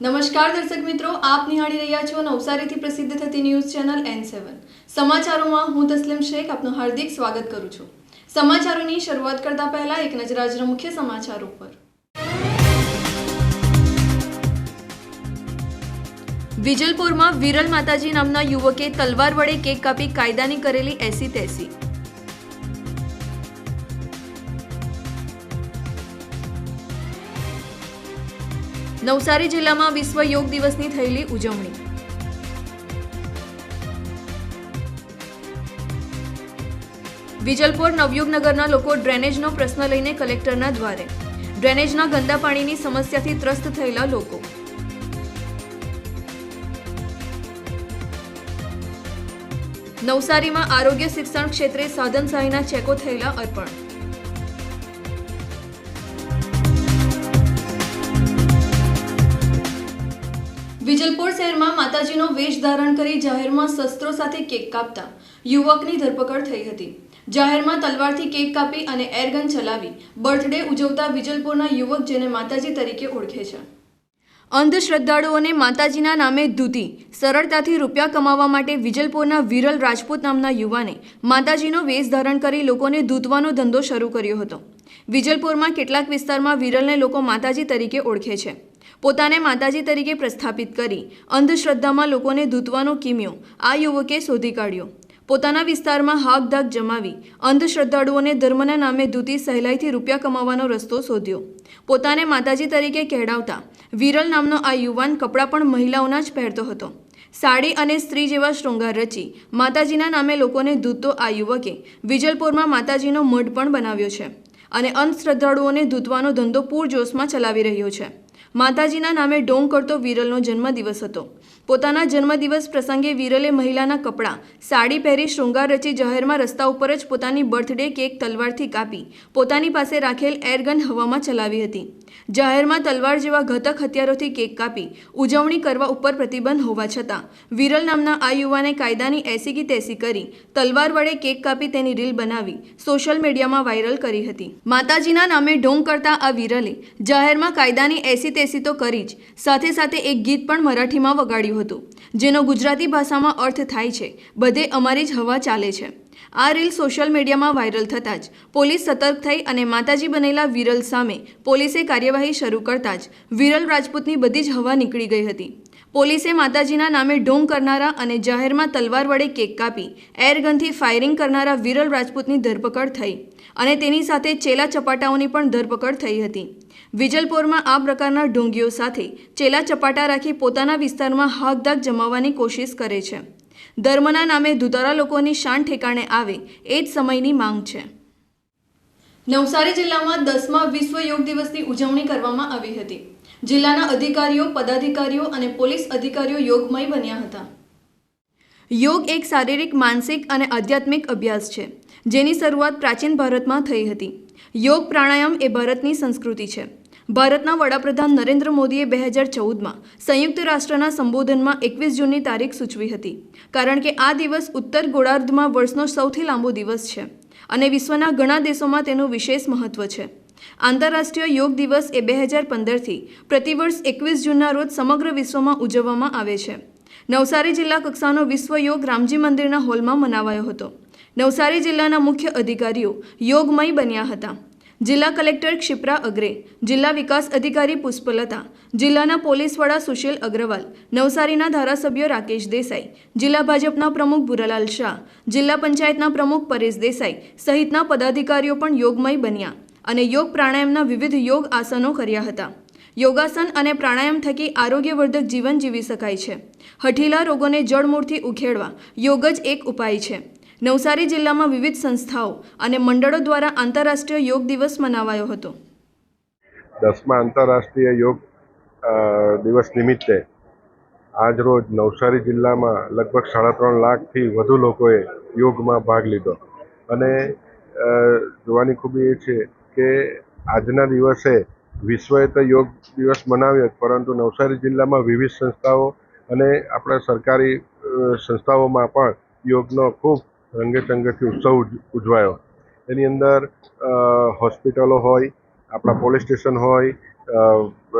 નમસ્કાર દર્શક મિત્રો, આપ નિહાળી રહ્યા છો નવસારીથી પ્રસિદ્ધ થતી ન્યૂઝ ચેનલ એન સેવન સમાચારોમાં હું તસ્લીમ શેખ આપનું હાર્દિક સ્વાગત કરું છું. સમાચારોની શરૂઆત કરતા પહેલા એક નજર આજના મુખ્ય સમાચારો પર વિજલપુરમાં વિરલ માતાજી નામના યુવકે તલવાર વડે કેક કાપી કાયદાની કરેલી એસી તેસી નવસારી જિલ્લામાં વિશ્વ યોગ દિવસની થયેલી ઉજવણી. વિજલપુર નવયુગનગરના લોકો ડ્રેનેજનો પ્રશ્ન લઈને કલેક્ટરના દ્વારે. ડ્રેનેજના ગંદા પાણીની સમસ્યાથી ત્રસ્ત થયેલા લોકો. નવસારીમાં આરોગ્ય શિક્ષણ ક્ષેત્રે સાધન સહાયના ચેકો થયેલા અર્પણ. વિજલપુર શહેરમાં માતાજીનો વેશ ધારણ કરી જાહેરમાં શસ્ત્રો સાથે કેક કાપતા યુવકની ધરપકડ થઈ હતી. જાહેરમાં તલવારથી કેક કાપી અને એરગન ચલાવી બર્થડે ઉજવતા વિજલપુરના યુવક જેને માતાજી તરીકે ઓળખે છે. અંધશ્રદ્ધાળુઓને માતાજીના નામે ધૂતી સરળતાથી રૂપિયા કમાવા માટે વિજલપુરના વિરલ રાજપૂત નામના યુવાને માતાજીનો વેશ ધારણ કરી લોકોને ધૂતવાનો ધંધો શરૂ કર્યો હતો. વિજલપુરમાં કેટલાક વિસ્તારમાં વિરલને લોકો માતાજી તરીકે ઓળખે છે. પોતાને માતાજી તરીકે પ્રસ્થાપિત કરી. અંધશ્રદ્ધામાં લોકોને ધૂતવાનો કિમ્યો. આ યુવકે શોધી કાઢ્યો. પોતાના વિસ્તારમાં હાક ધાક જમાવી. અંધશ્રદ્ધાળુઓને ધર્મના નામે ધૂતી સહેલાઈથી રૂપિયા કમાવાનો રસ્તો શોધ્યો. પોતાને માતાજી તરીકે કહેડાવતા. વિરલ નામનો આ યુવાન કપડાં પણ મહિલાઓના જ પહેરતો હતો. સાડી અને સ્ત્રી જેવા શૃંગાર રચી. માતાજીના નામે લોકોને ધૂતતો આ યુવકે વિજલપુરમાં માતાજીનો મઢ પણ બનાવ્યો છે. અને અંધશ્રદ્ધાળુઓને ધૂતવાનો ધંધો પૂરજોશમાં ચલાવી રહ્યો છે. માતાજીના નામે ડોંગ કરતો વિરલનો જન્મદિવસ હતો. પોતાના જન્મદિવસ પ્રસંગે વિરલે મહિલાના કપડાં, સાડી પહેરી શૃંગાર રચી જાહેરમાં રસ્તા ઉપર જ પોતાની બર્થડે કેક તલવારથી કાપી, પોતાની પાસે રાખેલ એરગન હવામાં ચલાવી હતી. જાહેરમાં તલવાર જેવા ઘતક હથિયારોથી કેક કાપી, ઉજવણી કરવા ઉપર પ્રતિબંધ હોવા છતાં, વિરલ નામના આ યુવાને કાયદાની એસી કી તેસી કરી, તલવાર વડે કેક કાપી તેની રીલ બનાવી, સોશિયલ મીડિયામાં વાયરલ કરી હતી. માતાજીના નામે ઢોંગ કરતા આ વિરલે જાહેરમાં કાયદાની એસી તેસી તો કરી જ. સાથે સાથે એક ગીત પણ મરાઠીમાં વગાડ્યું હતું, જેનો ગુજરાતી ભાષામાં અર્થ થાય છે, બધે અમારી જ હવા ચાલે છે. આ રીલ સોશિયલ મીડિયામાં વાયરલ થતાં જ, પોલીસ સતર્ક થઈ અને માતાજી બનેલા વિરલ સામે પોલીસે કાર્યવાહી શરૂ કરતાં જ, વિરલ રાજપૂતની બધી જ હવા નીકળી ગઈ હતી. પોલીસે માતાજીના નામે ઢોંગ કરનારા અને જાહેરમાં તલવાર વડે કેક કાપી એરગનથી ફાયરિંગ કરનારા વિરલ રાજપૂતની ધરપકડ થઈ અને તેની સાથે ચેલા ચપાટાઓની પણ ધરપકડ થઈ હતી. વિજલપોરમાં આ પ્રકારના ઢોંગીઓ સાથે ચેલા ચપાટા રાખી પોતાના વિસ્તારમાં હાકધાક જમાવવાની કોશિશ કરે છે. ધર્મના નામે ધુતારા લોકોની શાન ઠેકાણે આવે એ જ સમયની માંગ છે. નવસારી જિલ્લામાં દસમા વિશ્વ યોગ દિવસની ઉજવણી કરવામાં આવી હતી. જિલ્લાના અધિકારીઓ, પદાધિકારીઓ અને પોલીસ અધિકારીઓ યોગમય બન્યા હતા. યોગ એક શારીરિક, માનસિક અને આધ્યાત્મિક અભ્યાસ છે, જેની શરૂઆત પ્રાચીન ભારતમાં થઈ હતી. યોગ પ્રાણાયામ એ ભારતની સંસ્કૃતિ છે. ભારતના વડાપ્રધાન નરેન્દ્ર મોદીએ બે હજાર ચૌદમાં સંયુક્ત રાષ્ટ્રના સંબોધનમાં એકવીસ જૂનની તારીખ સૂચવી હતી. કારણ કે આ દિવસ ઉત્તર ગોળાર્ધમાં વર્ષનો સૌથી લાંબો દિવસ છે અને વિશ્વના ઘણા દેશોમાં તેનું વિશેષ મહત્વ છે. આંતરરાષ્ટ્રીય યોગ દિવસ એ બે હજાર પંદરથી પ્રતિવર્ષ એકવીસ જૂનના રોજ સમગ્ર વિશ્વમાં ઉજવવામાં આવે છે. નવસારી જિલ્લા કક્ષાનો વિશ્વ યોગ રામજી મંદિરના હોલમાં મનાવાયો હતો. નવસારી જિલ્લાના મુખ્ય અધિકારીઓ યોગમય બન્યા હતા. જિલ્લા કલેક્ટર ક્ષિપ્રા અગ્રે, જિલ્લા વિકાસ અધિકારી પુષ્પલતા, જિલ્લાના પોલીસ વડા સુશીલ અગ્રવાલ, નવસારીના ધારાસભ્ય રાકેશ દેસાઈ, જિલ્લા ભાજપના પ્રમુખ ભુરાલાલ શાહ, જિલ્લા પંચાયતના પ્રમુખ પરેશ દેસાઈ સહિતના પદાધિકારીઓ પણ યોગમય બન્યા અને યોગ પ્રાણાયામના વિવિધ યોગ આસનો કર્યા હતા. યોગાસન અને પ્રાણાયામ થકી આરોગ્યવર્ધક જીવન જીવી શકાય છે. હઠીલા રોગોને જડમૂળથી ઉખેડવા યોગ જ એક ઉપાય છે. નવસારી જિલ્લામાં વિવિધ સંસ્થાઓ અને મંડળો દ્વારા આંતરરાષ્ટ્રીય યોગ દિવસ મનાવાયો હતો. દસમા આંતરરાષ્ટ્રીય યોગ દિવસ નિમિત્તે આજરોજ નવસારી જિલ્લામાં લગભગ સાડા ત્રણ લાખથી વધુ લોકોએ યોગમાં ભાગ લીધો. અને જોવાની ખૂબી એ છે કે આજના દિવસે વિશ્વએ તો યોગ દિવસ મનાવ્યો પરંતુ નવસારી જિલ્લામાં વિવિધ સંસ્થાઓ અને આપણા સરકારી સંસ્થાઓમાં પણ યોગનો ખૂબ રંગેચંગેથી ઉત્સવ ઉજ- ઉજવાયો. એની અંદર હોસ્પિટલો હોય, આપણા પોલીસ સ્ટેશન હોય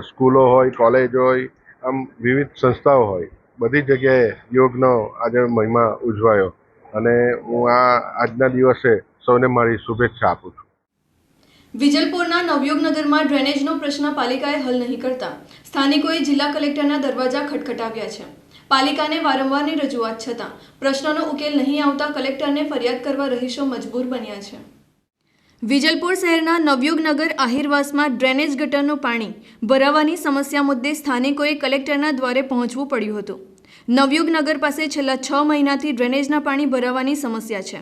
સ્કૂલો હોય, કોલેજ હોય, આમ વિવિધ સંસ્થાઓ હોય. બધી જગ્યાએ યોગનો આજે મહિમા ઉજવાયો. અને હું આ આજના દિવસે સૌને મારી શુભેચ્છા આપું છું. વિજલપુરના નવયુગનગરમાં ડ્રેનેજનો પ્રશ્ન પાલિકાએ હલ નહીં કરતા. સ્થાનિકોએ જિલ્લા કલેક્ટરના દરવાજા ખટખટાવ્યા છે. પાલિકાને વારંવારની રજૂઆત છતાં પ્રશ્નનો ઉકેલ નહીં આવતા કલેક્ટરને ફરિયાદ કરવા રહીશો મજબૂર બન્યા છે. વિજલપુર શહેરના નવયુગનગર આહિરવાસમાં ડ્રેનેજ ગટરનું પાણી ભરાવાની સમસ્યા મુદ્દે સ્થાનિકોએ કલેક્ટરના દ્વારે પહોંચવું પડ્યું હતું. નવયુગનગર પાસે છેલ્લા છ મહિનાથી ડ્રેનેજના પાણી ભરાવાની સમસ્યા છે.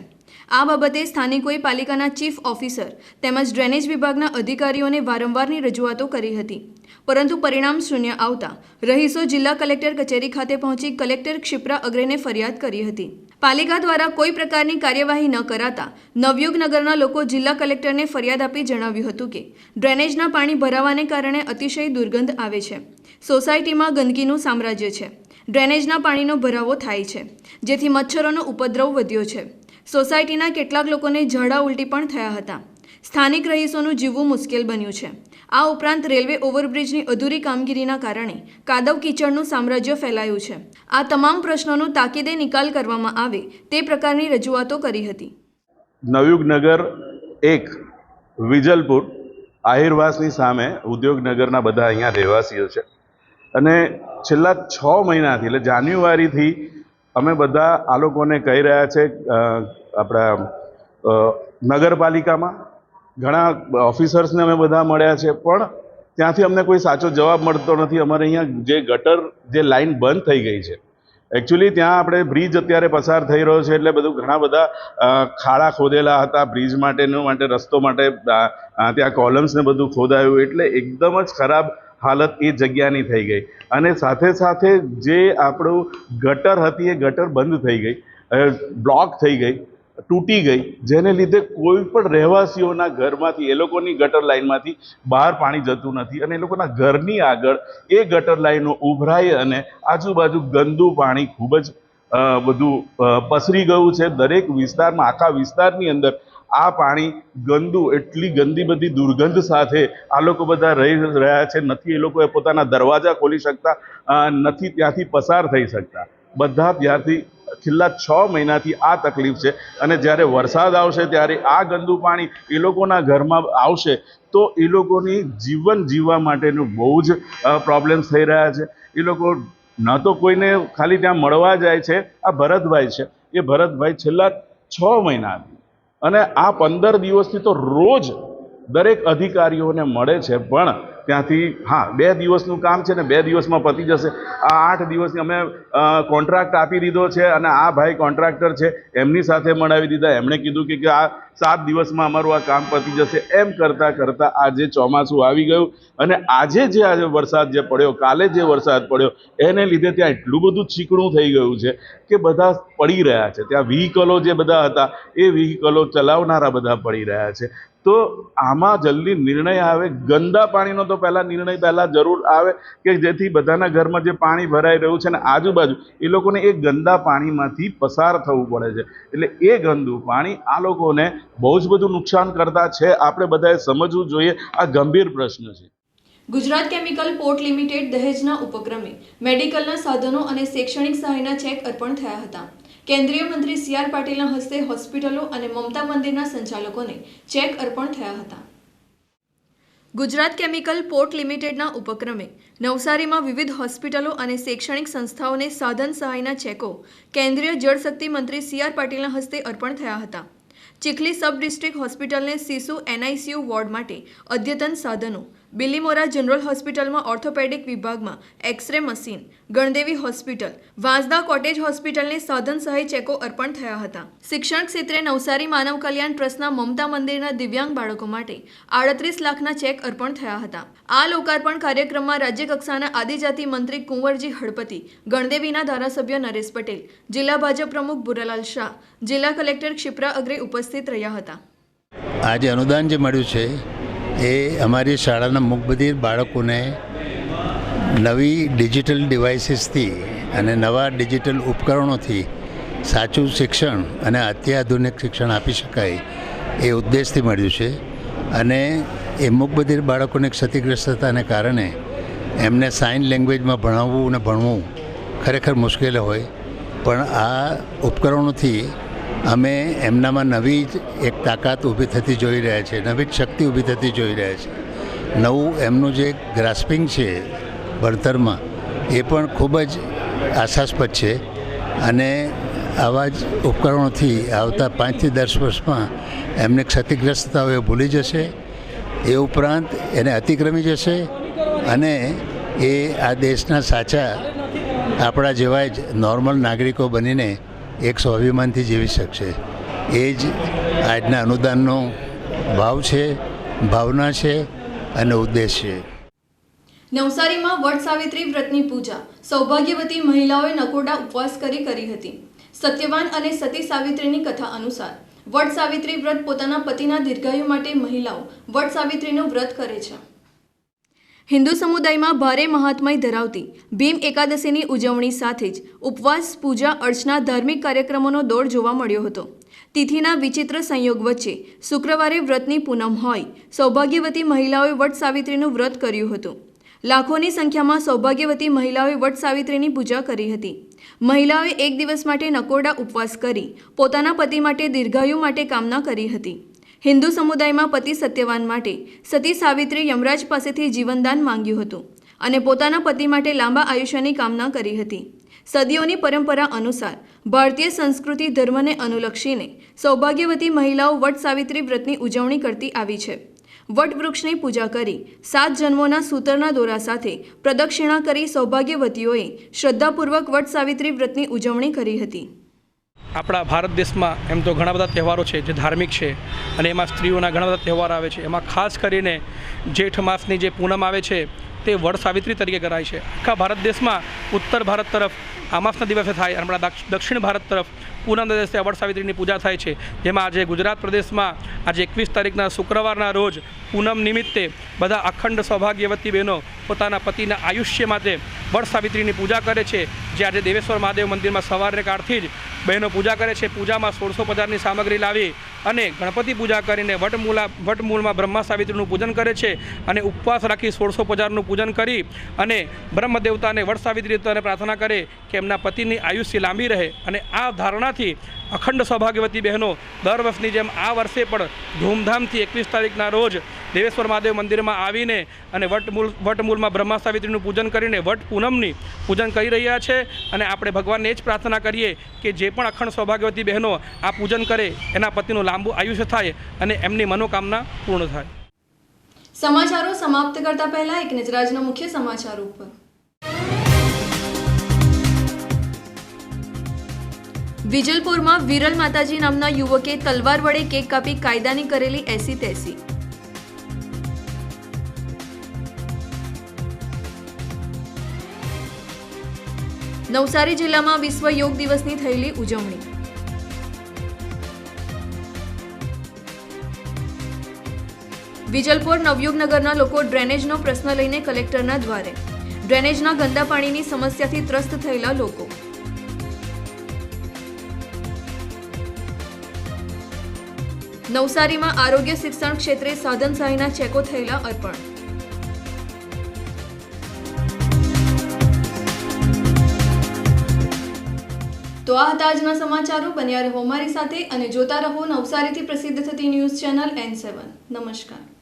આ બાબતે સ્થાનિકોએ પાલિકાના ચીફ ઓફિસર તેમજ ડ્રેનેજ વિભાગના અધિકારીઓને વારંવારની રજૂઆતો કરી હતી. પરંતુ પરિણામ શૂન્ય આવતા રહીશો જિલ્લા કલેક્ટર કચેરી ખાતે પહોંચી કલેક્ટર ક્ષિપ્રા અગ્રેને ફરિયાદ કરી હતી. પાલિકા દ્વારા કોઈ પ્રકારની કાર્યવાહી ન કરાતા નવયુગનગરના લોકો જિલ્લા કલેક્ટરને ફરિયાદ આપી જણાવ્યું હતું કે, ડ્રેનેજના પાણી ભરાવાને કારણે અતિશય દુર્ગંધ આવે છે. સોસાયટીમાં ગંદકીનું સામ્રાજ્ય છે. ડ્રેનેજના પાણીનો ભરાવો થાય છે. જેથી મચ્છરોનો ઉપદ્રવ વધ્યો છે. સોસાયટીના કેટલાક લોકોને ઝાડા ઉલટી પણ થયા હતા. સ્થાનિક રહીશોનું જીવવું મુશ્કેલ બન્યું છે. આ ઉપરાંત રેલવે ઓવરબ્રિજની અધૂરી કામગીરીના કારણે કાદવ કીચડનું સામ્રાજ્ય ફેલાયું છે. આ તમામ પ્રશ્નોનો તાકીદે નિકાલ કરવામાં આવે તે પ્રકારની રજૂઆતો કરી હતી. નવયુગનગર એક, વિજલપુર, આહિરવાસની સામે ઉદ્યોગનગરના બધા અહીંયા રહેવાસીઓ છે. અને છેલ્લા છ મહિનાથી, એટલે જાન્યુઆરીથી અમે બધા આ લોકોને કહી રહ્યા છે આપણા નગરપાલિકામાં. ઘણા ઓફિસર્સને અમે બધા મળ્યા છે, પણ ત્યાંથી અમને કોઈ સાચો જવાબ મળતો નથી. અમારે અહીંયા જે ગટર, જે લાઈન બંધ થઈ ગઈ છે. એકચ્યુઅલી ત્યાં આપણે બ્રિજ અત્યારે પસાર થઈ રહ્યો છે, એટલે બધું ઘણા બધા ખાડા ખોદેલા હતા બ્રિજ માટેનું માટે, રસ્તો માટે ત્યાં કોલમ્સને બધું ખોદાયું. એટલે એકદમ જ ખરાબ હાલત એ જગ્યાની થઈ ગઈ. અને સાથે સાથે જે આપણું ગટર હતી એ ગટર બંધ થઈ ગઈ. બ્લોક થઈ ગઈ, તૂટી ગઈ, જેને લીધે કોઈ પણ રહેવાસીઓના ઘરમાંથી, એ લોકોની ગટર લાઇનમાંથી બહાર પાણી જતું નથી અને એ લોકોના ઘરની આગળ એ ગટર લાઈનો ઉભરાઈ અને આજુબાજુ ગંદુ પાણી ખૂબ જ બધું પસરી ગયું છે. દરેક વિસ્તારમાં, આખા વિસ્તારની અંદર આ પાણી ગંદુ, એટલી ગંદી બધી દુર્ગંધ સાથે આ લોકો બધા રહી રહ્યા છે. નથી એ લોકોએ પોતાના દરવાજા ખોલી શકતા નથી ત્યાંથી પસાર થઈ શકતા. બધા ત્યાંથી છેલ્લા છ મહિનાથી આ તકલીફ છે અને જ્યારે વરસાદ આવશે ત્યારે આ ગંદુ પાણી એ લોકોના ઘરમાં આવશે તો એ લોકોની જીવન જીવવા માટેનું બહુ જ પ્રોબ્લેમ્સ થઈ રહ્યા છે. એ લોકો ન તો કોઈને ખાલી ત્યાં મળવા જાય છે. આ ભરતભાઈ છે. એ ભરતભાઈ છેલ્લા છ મહિનાથી અને આ પંદર દિવસથી તો રોજ દરેક અધિકારીઓને મળે છે, પણ ત્યાંથી, હા, બે દિવસનું કામ છે ને બે દિવસમાં પતી જશે. આ આઠ દિવસની અમે કોન્ટ્રાક્ટ આપી દીધો છે અને આ ભાઈ કોન્ટ્રાક્ટર છે, એમની સાથે મળાવી દીધા. એમણે કીધું કે આ સાત દિવસમાં અમારું આ કામ પતી જશે એમ કરતાં કરતાં આજે ચોમાસું આવી ગયું અને આજે જે આજે વરસાદ જે પડ્યો, કાલે જે વરસાદ પડ્યો, એને લીધે ત્યાં એટલું બધું ચીકણું થઈ ગયું છે કે બધા પડી રહ્યા છે. ત્યાં વ્હીકલો જે બધા હતા, એ વ્હીકલો ચલાવનારા બધા પડી રહ્યા છે. તો આમાં જલ્દી નિર્ણય આવે, ગંદા પાણીનો તો પહેલાં નિર્ણય પહેલાં જરૂર આવે કે જેથી બધાના ઘરમાં જે પાણી ભરાઈ રહ્યું છે ને આજુબાજુ, એ લોકોને એ ગંદા પાણીમાંથી પસાર થવું પડે છે. એટલે એ ગંદુ પાણી આ લોકોને બહુ જ બધું નુકસાન કરતા છે. આપણે બધાએ સમજવું જોઈએ, આ ગંભીર પ્રશ્ન છે. ગુજરાત કેમિકલ પોર્ટ લિમિટેડ દહેજના ઉપક્રમે મેડિકલના સાધનો અને શૈક્ષણિક સહાયના ચેક અર્પણ થયા હતા. કેન્દ્રીય મંત્રી સી આર પાટીલના હસ્તે હોસ્પિટલો અને મમતા મંદિરના સંચાલકોને ચેક અર્પણ થયા હતા. ગુજરાત કેમિકલ પોર્ટ લિમિટેડના ઉપક્રમે નવસારીમાં વિવિધ હોસ્પિટલો અને શૈક્ષણિક સંસ્થાઓને સાધન સહાયના ચેકો કેન્દ્રીય જળશક્તિ મંત્રી સી આર પાટીલના હસ્તે અર્પણ થયા હતા. ચીખલી સબ ડિસ્ટ્રિક્ટ હોસ્પિટલને શિશુ એનઆઈસીયુ વોર્ડ માટે અદ્યતન સાધનો બિલીમોરા જનરલ હોસ્પિટલમાં ઓર્થોપેડિક વિભાગમાં X-ray machine, Gandevi hospital, Vansda cottage હોસ્પિટલને સાધન સહાય ચેકો અર્પણ થયા હતા. શિક્ષણ ક્ષેત્રે નવસારી માનવ કલ્યાણ ટ્રસ્ટના મમતા મંદિરના દિવ્યાંગ બાળકો માટે આડત્રીસ લાખના ચેક અર્પણ થયા હતા. આ લોકાર્પણ કાર્યક્રમમાં રાજ્યકક્ષાના આદિજાતિ મંત્રી કુંવરજી હળપતિ, ગણદેવીના ધારાસભ્ય નરેશ પટેલ, જિલ્લા ભાજપ પ્રમુખ ભુરાલાલ શાહ, જિલ્લા કલેક્ટર ક્ષિપ્રા અગ્રે ઉપસ્થિત રહ્યા હતા. આજે અનુદાન જે મળ્યું છે એ અમારી શાળાના મુખબધિર બાળકોને નવી ડિજિટલ ડિવાઇસીસથી અને નવા ડિજિટલ ઉપકરણોથી સાચું શિક્ષણ અને અત્યાધુનિક શિક્ષણ આપી શકાય એ ઉદ્દેશથી મળ્યું છે. અને એ મુખબધિર બાળકોને ક્ષતિગ્રસ્તતાને કારણે એમને સાઇન લેંગ્વેજમાં ભણાવવું અને ભણવું ખરેખર મુશ્કેલ હોય. પણ આ ઉપકરણોથી અમે એમનામાં નવી જ એક તાકાત ઊભી થતી જોઈ રહ્યા છે, નવી જ શક્તિ ઊભી થતી જોઈ રહ્યા છે. નવું એમનું જે ગ્રાસ્પિંગ છે ભણતરમાં, એ પણ ખૂબ જ આશાસ્પદ છે અને આવા જ ઉપકરણોથી આવતા પાંચથી દસ વર્ષમાં એમને ક્ષતિગ્રસ્તતાઓ એ ભૂલી જશે, એ ઉપરાંત એને અતિક્રમી જશે અને એ આ દેશના સાચા આપણા જેવા જ નોર્મલ નાગરિકો બનીને એક સ્વાભિમાનથી જીવી શકશે. એ જ આજના અનુદાનનો ભાવ છે, ભાવના છે અને ઉદ્દેશ છે. નવસારીમાં વટ સાવિત્રી વ્રતની પૂજા. સૌભાગ્યવતી મહિલાઓએ નકોડા ઉપવાસ કરી કરી હતી. સત્યવાન અને સતી સાવિત્રીની કથા અનુસાર, વટ સાવિત્રી વ્રત પોતાના પતિના દીર્ઘાયુ માટે મહિલાઓ વટ સાવિત્રીનું વ્રત કરે છે. હિન્દુ સમુદાયમાં ભારે મહાત્મય ધરાવતી ભીમ એકાદશીની ઉજવણી સાથે જ ઉપવાસ, પૂજા, અર્ચના, ધાર્મિક કાર્યક્રમોનો દોર જોવા મળ્યો હતો. તિથિના વિચિત્ર સંયોગ વચ્ચે શુક્રવારે વ્રતની પૂનમ હોય, સૌભાગ્યવતી મહિલાઓએ વટ સાવિત્રીનું વ્રત કર્યું હતું. લાખોની સંખ્યામાં સૌભાગ્યવતી મહિલાઓએ વટ સાવિત્રીની પૂજા કરી હતી. મહિલાઓએ એક દિવસ માટે નકોરડા ઉપવાસ કરી, પોતાના પતિ માટે દીર્ઘાયુ માટે કામના કરી હતી. હિન્દુ સમુદાયમાં પતિ સત્યવાન માટે સતી સાવિત્રી યમરાજ પાસેથી જીવનદાન માંગ્યું હતું અને પોતાના પતિ માટે લાંબા આયુષ્યની કામના કરી હતી. સદીઓની પરંપરા અનુસાર ભારતીય સંસ્કૃતિ ધર્મને અનુલક્ષીને સૌભાગ્યવતી મહિલાઓ વટ સાવિત્રી વ્રતની ઉજવણી કરતી આવી છે. વટ વૃક્ષની પૂજા કરી સાત જન્મોના સૂતરના દોરા સાથે પ્રદક્ષિણા કરી સૌભાગ્યવતીઓએ શ્રદ્ધાપૂર્વક વટ સાવિત્રી વ્રતની ઉજવણી કરી હતી. આપણા ભારત દેશમાં એમ તો ઘણા બધા તહેવારો છે, જે ધાર્મિક છે અને એમાં સ્ત્રીઓના ઘણા બધા તહેવાર આવે છે. એમાં ખાસ કરીને જેઠ માસની જે પૂનમ આવે છે, તે વડ સાવિત્રી તરીકે કરાય છે. આખા ભારત દેશમાં ઉત્તર ભારત તરફ અમાસના દિવસે થાય અને આપણા દક્ષિણ ભારત તરફ પૂનમના દિવસે અવડ સાવિત્રીની પૂજા થાય છે. જેમાં આજે ગુજરાત પ્રદેશમાં આજે એકવીસ તારીખના શુક્રવારના રોજ પૂનમ નિમિત્તે બધા અખંડ સૌભાગ્યવતી બહેનો પોતાના પતિના આયુષ્ય માટે વડ સાવિત્રીની પૂજા કરે છે. જે આજે દેવેશ્વર મહાદેવ મંદિરમાં સવારને કાળથી જ બહેનો પૂજા કરે છે. પૂજામાં સોળસો પચાસની સામગ્રી લાવી અને ગણપતિ પૂજા કરીને વટમૂલા, વટમૂળમાં બ્રહ્મા સાવિત્રીનું પૂજન કરે છે અને ઉપવાસ રાખી સોળસો પચાસનું પૂજન કરી અને બ્રહ્મદેવતાને વડ સાવિત્રી પ્રાર્થના કરે કે એમના પતિની આયુષ્ય લાંબી રહે અને આ ધારણાથી અખંડ સૌભાગ્યવતી બહેનો દર વર્ષની જેમ આ વર્ષે પણ ધૂમધામથી એકવીસ તારીખના રોજ દેવેશ્વર મહાદેવ મંદિરમાં આવીને અને વટમૂળ વટમૂળમાં બ્રહ્મા સાવિત્રીનું પૂજન કરીને વટ પૂનમની પૂજન કરી રહ્યા છે. અને આપણે ભગવાનને જ પ્રાર્થના કરીએ કે જે પણ અખંડ સૌભાગ્યવતી બહેનો આ પૂજન કરે એના પતિનું લાંબુ આયુષ્ય થાય અને એમની મનોકામના પૂર્ણ થાય. સમાચારો સમાપ્ત કરતા પહેલા એક નજર મુખ્ય સમાચાર ઉપર. વિજલપુરમાં વિરલ માતાજી નામના યુવકે તલવાર વડે કેક કાપી કાયદાની કરેલી એસી તેસી નવસારી જિલ્લામાં વિશ્વ યોગ દિવસની થયેલી ઉજવણી. વિજલપુર નવયુગનગરના લોકો ડ્રેનેજનો પ્રશ્ન લઈને કલેક્ટરના દ્વારે. ડ્રેનેજના ગંદા પાણીની સમસ્યાથી ત્રસ્ત થયેલા લોકો. નવસારીમાં આરોગ્ય શિક્ષણ ક્ષેત્રે સાધન સહાયના ચેકો થયેલા અર્પણ. તો આ હતા આજના સમાચારો. બન્યા રહો અમારી સાથે અને જોતા રહો નવસારીથી પ્રસિદ્ધ થતી ન્યૂઝ ચેનલ એન સેવન. નમસ્કાર.